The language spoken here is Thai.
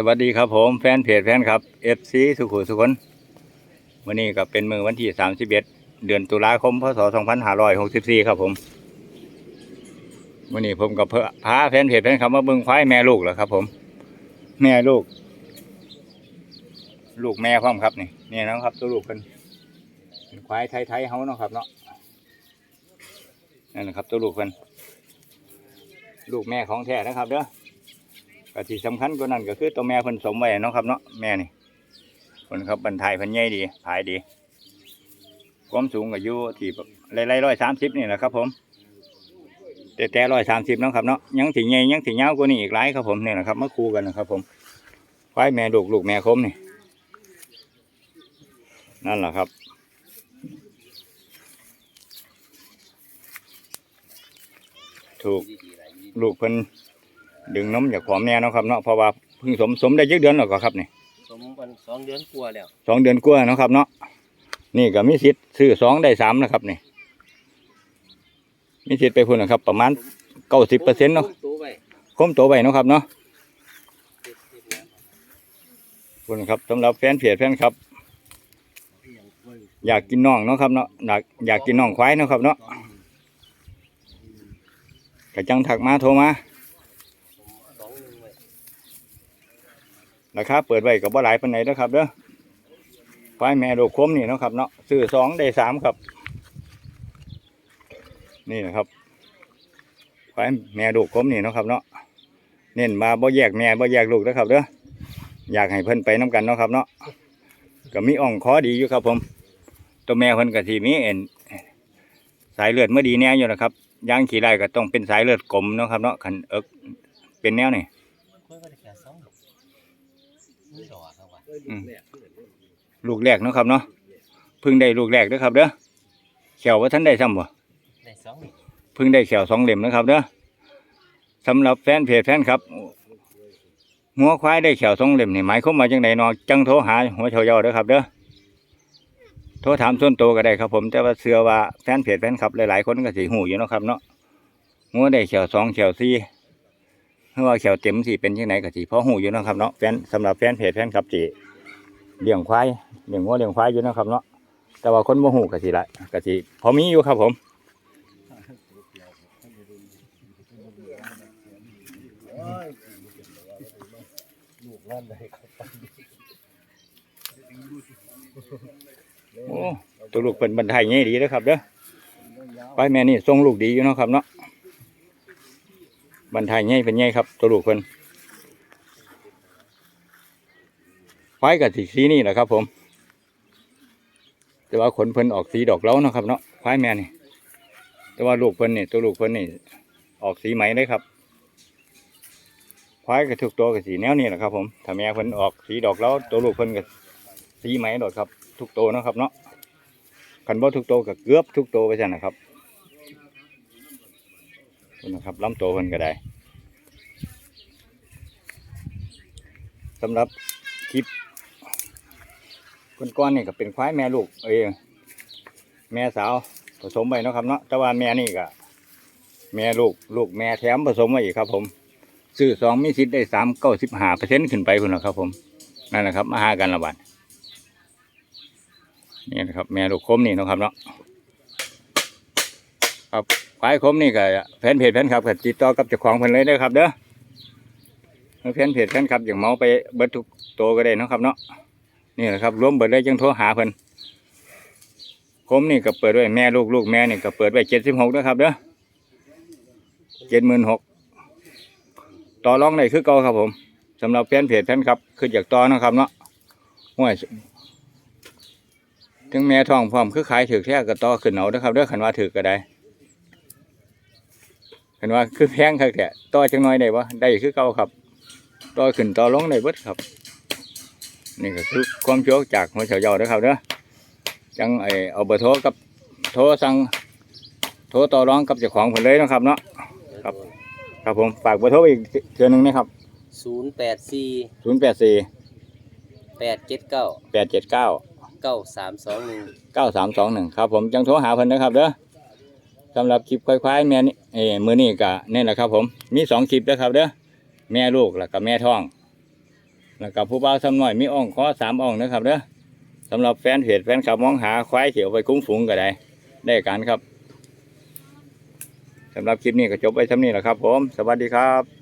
สวัสดีครับผมแฟนเพจแฟนครับ FC สุขุมสุขนวันนี้ก็เป็นมือวันที่31เดือนตุลาคมพศ2564ครับผมวันนี้ผมกับเพื่อพาแฟนเพจแฟนครับมาเบิ่งควายแม่ลูกแล้วครับ ผม แม่ลูก ลูกแม่พร้อมครับนี่นี่นะครับ ตัวลูกเป็นเป็นควายไทยๆเฮาเนาะครับเนาะนั่นนะครับ ตัวลูกเป็นลูกแม่ของแท้นะครับเด้อ ก็ที่สำคัญกว่านั้นก็คือตัวแม่เพิ่นสมไว้เนาะครับเนาะแม่นี่เพิ่นครับบรรทายเพิ่นใหญ่ดีผายดี ความสูงก็อยู่ที่ไล่ร้อยสามสิบนี่แหละครับ ผม แต่แต่ร้อยสามสิบนาะครับเนาะยังถี่ใหญ่ยังถี่ยาวกว่านี้อีกหลายครับผมนี่แหละครับมาคู่กันนะครับ ผมควายแม่ลูกลูกแม่คมนี่นั่นแหละครับถูกลูกเพิ่น ดึงนมจากขอมแน่เนาะครับเนาะเพราะว่าเพิ่งสมสมได้เยอะเดือนแล้วก็ครับนี่สมวันสองเดือนกว่าแล้วสองเดือนกว่าเนาะครับเนาะนี่ก็มีสิทธิ์ซื้อสองได้สามนะครับนี่มีสิทธิ์ไปพุ่นนะครับ ประมาณเก้าสิบเปอร์เซ็นต์เนาะตัวไปคมโตไปเนาะครับเนาะพุ่นครับสำหรับแฟนเพจแฟนครับ อยากกินน่องเนาะครับเนาะอยากอยากกินน่องควายเนาะครับเนาะกระจังถักมาโทรมาสองหนึ่งไว้ ราคาเปิดไว้กับบ่าหลายปานไหนเด้อครับเด้อควายแม่ลูกคมนี่นะครับเนาะซื้อสองได้สามครับ นี่นะครับควายแม่ลูกคมนี่นะครับเนาะเน้นมาบ่แยกแม่บ่แยกลูกนะครับเด้ออยากให้เพิ่นไปน้กันเนาะครับเนาะก็มีอ่องคอดีอยู่ครับ ผม ตัวแม่เพิ่นก็สิมีเอ็นสายเลือดเมื่อดีแน่อยู่นะครับย่างขี่ได้ก็ต้องเป็นสายเลือดกลมเนาะครับเนาะคันเอิก เป็นแนวนี่ยก็ได้แค่สองดอกไม่ดอกครับว่าอืมลูกแรกเนาะครับเนาะเพิ่งได้ลูกแรกเด้อครับเด้อเขียวว่าท่านได้ซ้ำบ่เพิ่งได้เขียวสองเหลี่ยมนะครับเด้อสำหรับแฟนเพจแฟนครับหัวควายได้เขียวสองเหลี่ยมนี่หมายความว่าจังไดเนาะจังโทรหาหัวเฉาเยาเด้อครับเด้อโทรถามส่วนตัวก็ได้ครับผมแต่ว่าเชื่อว่าแฟนเพจแฟนครับหลายๆคนก็สิหูอยู่นะครับเนาะหัวได้เขียวสองเขียวสี่ เว่าเขียวเต็มสิเป็นยังไงก็สิพอหูอยู่นะครับเนาะแฟนสำหรับแฟนเพจแฟนครับสิเลี้ยงควายเลี้ยงวัวเลี้ยงควายอยู่นะครับเนาะแต่ว่าคนบ่หูก็สิละก็สิพอมีอยู่ครับผมโอ้ตัวลูกเป็นบรรทายง่ายดีนะครับเด้อไปแม่นี่ทรงลูกดีอยู่นะครับเนาะ บรรทายง่ายเป็นง่ายครับ ตัวลูกเพิ่นควายกับสีสีนี่แหละครับ ผม แต่ว่าขนเพิ่นออกสีดอกเล้าเนาะครับ เนาะควายแม่นี่ แต่ว่าลูกเพิ่นนี่ตัวลูกเพิ่นนี่ ออกสีไหมเลยครับควายกับทุกตัวกับสีแนวนี่แหละครับ ผมถ้าแม่เพิ่นออกสีดอกเล้าตัวลูกเพิ่นกับสีไหมโดดครับ ทุกตัวนะครับ เนาะคันบ่ทุกตัวก็เกือบทุกตัวไปซั่นนะครับ นี่นะครับลำตัวเพิ่นก็ได้สำหรับคลิปก้อนๆนี่ก็เป็นควายแม่ลูก เองแม่สาวผสมไปนะครับเนาะแต่ว่าแม่นี่ก็แม่ลูกลูกแม่แถมผสมมาอีกครับผมซื้อสองมีสิทธิ์ได้สามเก้าสิบห้าเปอร์เซ็นต์ขึ้นไปคุณนะครับผมนั่นแหละครับ มาหากันละบัดนี่นะครับ แม่ลูกคมนี่นะครับเนาะครับ ควายคมนี่ก็แฟนเพจแฟนคลับก็ติดต่อกับเจ้าของเพิ่นเลยเด้อครับ เด้อแฟนเพจแฟนคลับอย่างเมาไปเบิดทุกตัวก็ได้นะครับเนาะนี่แหละครับรวมเบิดเลยยังโทรหาเพิ่นคมนี่ก็เปิดไว้แม่ลูกลูกแม่นี่ก็เปิดไว้เจ็ดสิบหกนะครับเด้อเจ็ดหมื่นหกต่อรองได้คือเก่าครับผมสำหรับแฟนเพจแฟนคลับคืออยากต่อนะครับเนาะห่วยถึงแม่ทองพร้อมคือขายถือแท้ก็ต่อขึ้นเอาเด้อครับเด้อขันว่าถือก็ได้ ขันว่าคือแพงครับแท้ต่อจังน้อยได้บ่ได้คือเก่าครับต่อขึ้นต่อลงได้เบิดครับ นี่ก็คือความโชคจากหัวเฉาเยาเด้อครับเด้อจังไอเอาเบอร์โทรกับโทรสั่งโทรต่อรองกับเจ้าของเพิ่นเลยเนาะครับเนาะครับ ครับผมฝากเบอร์โทรไปอีกเทื่อหนึงนะครับศูนย์แปดสี่084แปดเจ็ดเก้า879เก้าสามสองหนึ่งเก้าสามสองหนึ่งครับผมจังโทรหาเพิ่นนะครับเด้อ สำหรับคลิปควายๆแม่นี่เออมือนี่กะนี่แหละครับผมมีสองคลิปนะครับเด้อแม่ลูกแล้วก็แม่ท้อง แล้วก็ผู้บ่าวซ้ำน้อยมีอ่องข้อสามอ่องนะครับเด้อสำหรับแฟนเพจแฟนคลับมองหาควายเขียวไปคุ้มฝูงก็ได้ได้การครับสำหรับคลิปนี้ก็จบไปเท่านี้แหละครับ ผม สวัสดีครับ